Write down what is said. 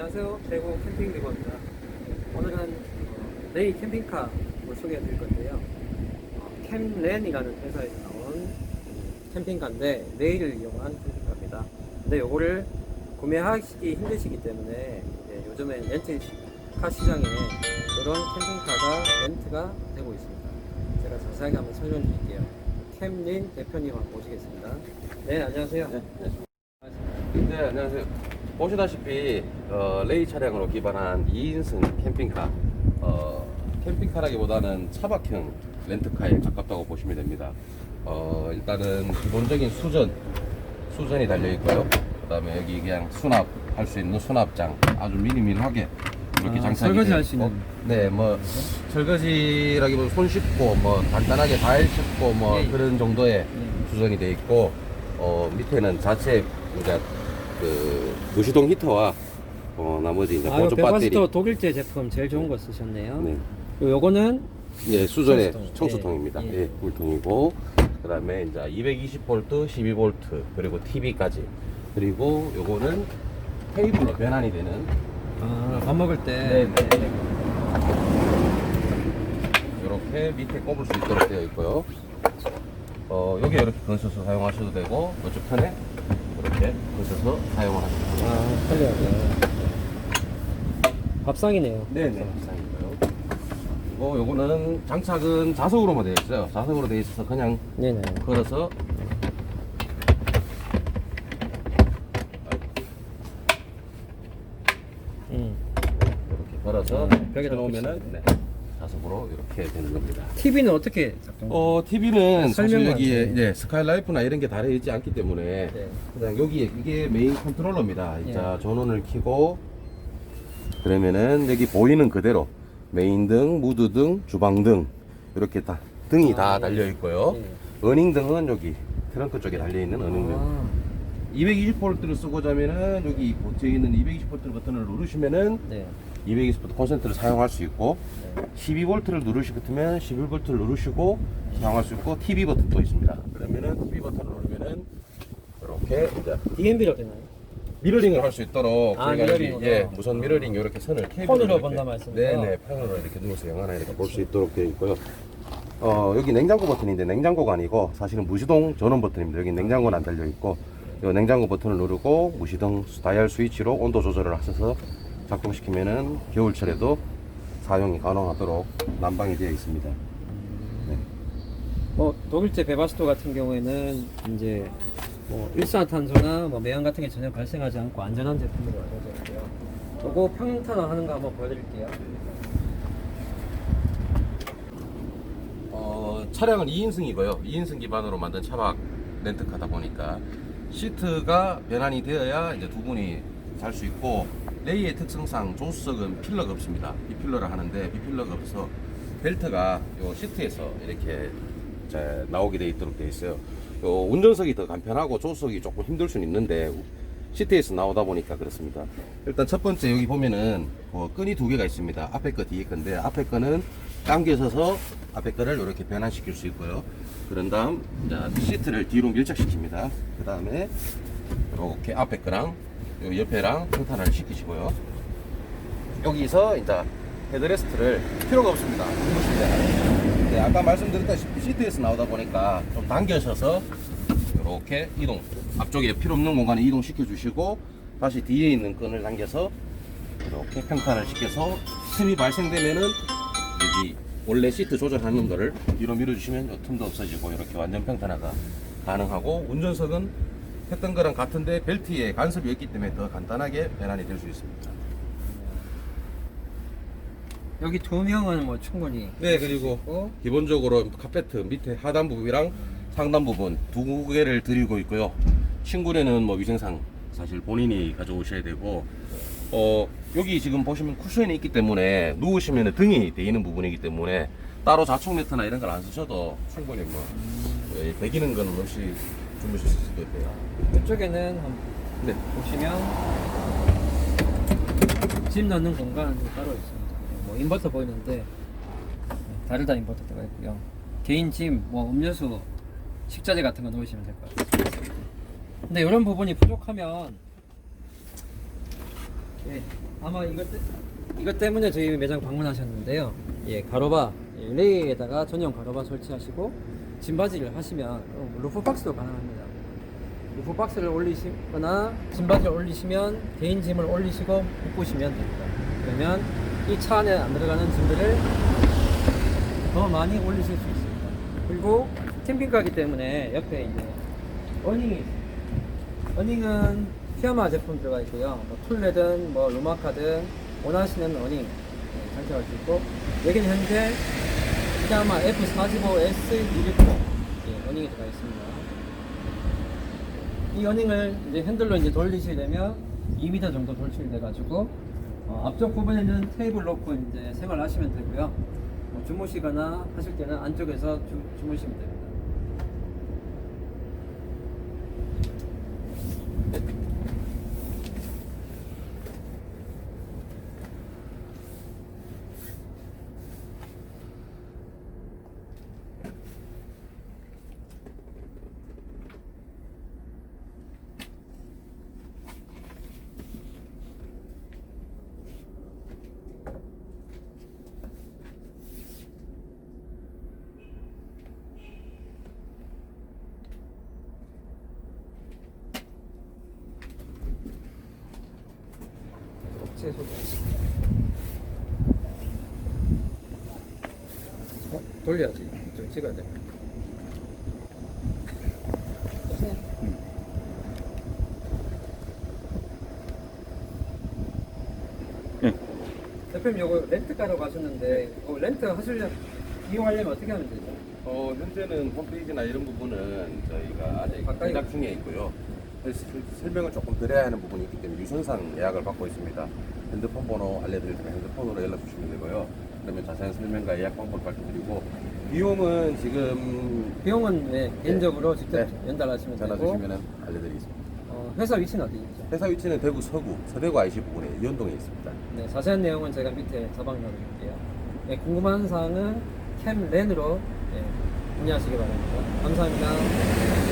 안녕하세요. 대구 캠핑 리버입니다. 오늘은 어, 레이 캠핑카를 소개해 드릴 건데요. 어, 캠렌이라는 회사에서 나온 캠핑카인데 레이를 이용한 캠핑카입니다. 근데 요거를 구매하시기 힘드시기 때문에 요즘에 렌트카 시장에 이런 캠핑카가 렌트가 되고 있습니다. 제가 자세하게 한번 설명 드릴게요. 캠린 대표님 한번 모시겠습니다. 네, 안녕하세요. 네, 안녕하세요. 보시다시피 어, 레이 차량으로 기반한 2인승 캠핑카. 어, 캠핑카라기보다는 차박형 렌트카에 가깝다고 보시면 됩니다. 어, 일단은 기본적인 수전, 수전이 달려 있고요. 그 다음에 여기 그냥 수납 할 수 있는 수납장, 아주 미니밀하게 이렇게 아, 장착이 설거지 할 수 있고. 있는. 네, 뭐 설거지라기보다 손 씻고 뭐 간단하게 과일 씻고 뭐 예, 예. 그런 정도의 예. 수전이 되어 있고 어, 밑에는 자체 이제 그 무시동 히터와 어, 나머지 이제 아, 요 보조 배터리 베바스터 독일제 제품 제일 좋은 거 쓰셨네요. 네. 요- 요거는 예, 수전의 청수통. 청수통입니다. 예, 예, 예. 물통이고 그다음에 이제 220V, 12V 그리고 TV까지 그리고 요거는 테이블로 변환이 되는 아, 밥 먹을 때 이렇게 밑에 꼽을 수 있도록 되어 있고요. 어, 여기 이렇게 거셔서 사용하셔도 되고 이쪽 편에 이렇게 거셔서 사용을 하셔도 됩니다. 아, 편리하게. 밥상이네요. 네네. 비상이고요. 그리고 요거는 장착은 자석으로만 되어 있어요. 자석으로 되어 있어서 그냥 네네. 걸어서 음. 이렇게 걸어서 아, 벽에다 놓으면은 네, 자석으로 이렇게 되는 겁니다. TV는 어떻게 작동? 어, TV는 사실 설명만 여기에 네. 스카이라이프나 이런 게 달려 있지 않기 때문에 네. 그냥 여기에 이게 메인 컨트롤러입니다. 예. 자, 전원을 켜고 그러면은 여기 보이는 그대로 메인 등, 무드 등, 주방 등 이렇게 다 등이 아, 다 예. 달려 있고요. 네. 어닝 등은 여기 트렁크 쪽에 달려 있는 어닝 등. 아, 220V를 쓰고자 하면은 여기 고체 있는 220V 버튼을 누르시면은 네. 220V 콘센트를 사용할 수 있고 네. 12V를 누르시면 11V를 누르시고 사용할 수 있고 TV 버튼도 있습니다. 그러면은 TV 버튼을 누르면은 이렇게 이제 DMB로 되나요? 미러링을 할 수 있도록 아, 저희가 미러링으로. 예 무선 미러링 이렇게 선을 케이블 폰으로 본다 말씀이죠? 네네 폰으로 이렇게 누워서 영화나 이렇게 볼 수 있도록 되어 있고요. 어 여기 냉장고 버튼인데 냉장고가 아니고 사실은 무시동 전원 버튼입니다. 여기 냉장고는 안 달려 있고 이 냉장고 버튼을 누르고 무시동 다이얼 스위치로 온도 조절을 하셔서 작동시키면은 겨울철에도 사용이 가능하도록 난방이 되어 있습니다. 뭐 독일제 베바스토 같은 경우에는 이제 뭐 일산탄소나 뭐 매연 같은 게 전혀 발생하지 않고 안전한 제품으로 알려져 있고요. 요거 평탄화 하는 거 한번 보여드릴게요. 어, 차량은 2인승이고요. 2인승 기반으로 만든 차박 렌트카다 보니까 시트가 변환이 되어야 이제 두 분이 잘 수 있고 레이의 특성상 조수석은 필러가 없습니다. 비필러를 하는데 비필러가 없어서 벨트가 요 시트에서 이렇게 자, 나오게 돼 있도록 돼 있어요. 요 운전석이 더 간편하고 조수석이 조금 힘들 수는 있는데 시트에서 나오다 보니까 그렇습니다. 일단 첫 번째 여기 보면은 어, 끈이 두 개가 있습니다. 앞에 거 뒤에 건데 앞에 거는 당겨서서 앞에 거를 이렇게 변환시킬 수 있고요. 그런 다음 자, 시트를 뒤로 밀착시킵니다. 그 다음에 이렇게 앞에 거랑 요 옆에랑 평탄화를 시키시고요. 여기서 이제 헤드레스트를 필요가 없습니다. 네, 아까 말씀드렸다시피 시트에서 나오다 보니까 좀 당겨셔서 이렇게 이동 앞쪽에 필요 없는 공간에 이동시켜 주시고 다시 뒤에 있는 끈을 당겨서 이렇게 평탄을 시켜서 틈이 발생되면은 여기 원래 시트 조절하는 거를 뒤로 밀어주시면 요 틈도 없어지고 이렇게 완전 평탄화가 가능하고 운전석은 했던 거랑 같은데 벨트에 간섭이 있기 때문에 더 간단하게 변환이 될 수 있습니다. 여기 두 명은 뭐 충분히 네 그리고 기본적으로 카페트 밑에 하단 부분이랑 상단 부분 두 개를 드리고 있고요. 친구네는 뭐 위생상 사실 본인이 가져오셔야 되고 어 여기 지금 보시면 쿠션이 있기 때문에 누우시면 등이 돼 있는 부분이기 때문에 따로 자충 매트나 이런 걸 안 쓰셔도 충분히 뭐 예, 배기는 건 없이 주무실 수도 있고요. 이쪽에는 한번 네. 보시면 짐 넣는 공간이 따로 있습니다. 뭐 인버터 보이는데 네, 다르다 인버터가 있고요. 개인 짐, 뭐 음료수, 식자재 같은 거 넣으시면 될 것 같아요. 근데 이런 부분이 부족하면 네, 아마 이것, 때, 이것 때문에 저희 매장 방문하셨는데요. 예, 가로바, 예, 레이에다가 전용 가로바 설치하시고, 짐바지를 하시면, 어, 루프 박스도 가능합니다. 루프 박스를 올리시거나, 짐바지를 올리시면, 개인 짐을 올리시고, 묶으시면 됩니다. 그러면 이 차 안에 안 들어가는 짐들을 더 많이 올리실 수 있습니다. 그리고 캠핑카기 때문에 옆에 이제 어닝이. 어닝은 피아마 제품 들어가 있고요. 뭐 툴레든 뭐 루마카든 원하시는 어닝 네, 장착할 수 있고 여기는 현재 피아마 F45S 260 예, 어닝이 들어가 있습니다. 이 어닝을 이제 핸들로 이제 돌리시려면 2m 정도 돌출돼 가지고 어, 앞쪽 부분에는 테이블 놓고 이제 생활하시면 되고요. 뭐 주무시거나 하실 때는 안쪽에서 주, 주무시면 됩니다. 업체 소개. 어? 돌려야지. 좀 찍어야 돼. 대표님 요거 렌트카로 가셨는데 어, 렌트 하시려 이용하려면 어떻게 하면 되죠? 어, 현재는 홈페이지나 이런 부분은 저희가 아직 가까이 제작 중에 있고요. 설- 설명을 조금 드려야 하는 부분이 있기 때문에 유선상 예약을 받고 있습니다. 핸드폰 번호 알려드릴 테니 핸드폰으로 연락 주시면 되고요. 그러면 자세한 설명과 예약 방법 밝혀드리고 비용은 지금 비용은 네, 개인적으로 직접 네. 연달하시면 전화 되고 주시면 알려드리겠습니다. 어, 회사 위치는 어디 있죠? 회사 위치는 대구 서구 서대구 IC 부근에 이현동에 있습니다. 네, 자세한 내용은 제가 밑에 자방에 넣어드릴게요. 네, 궁금한 사항은 캠렌으로 네, 문의하시기 바랍니다. 감사합니다.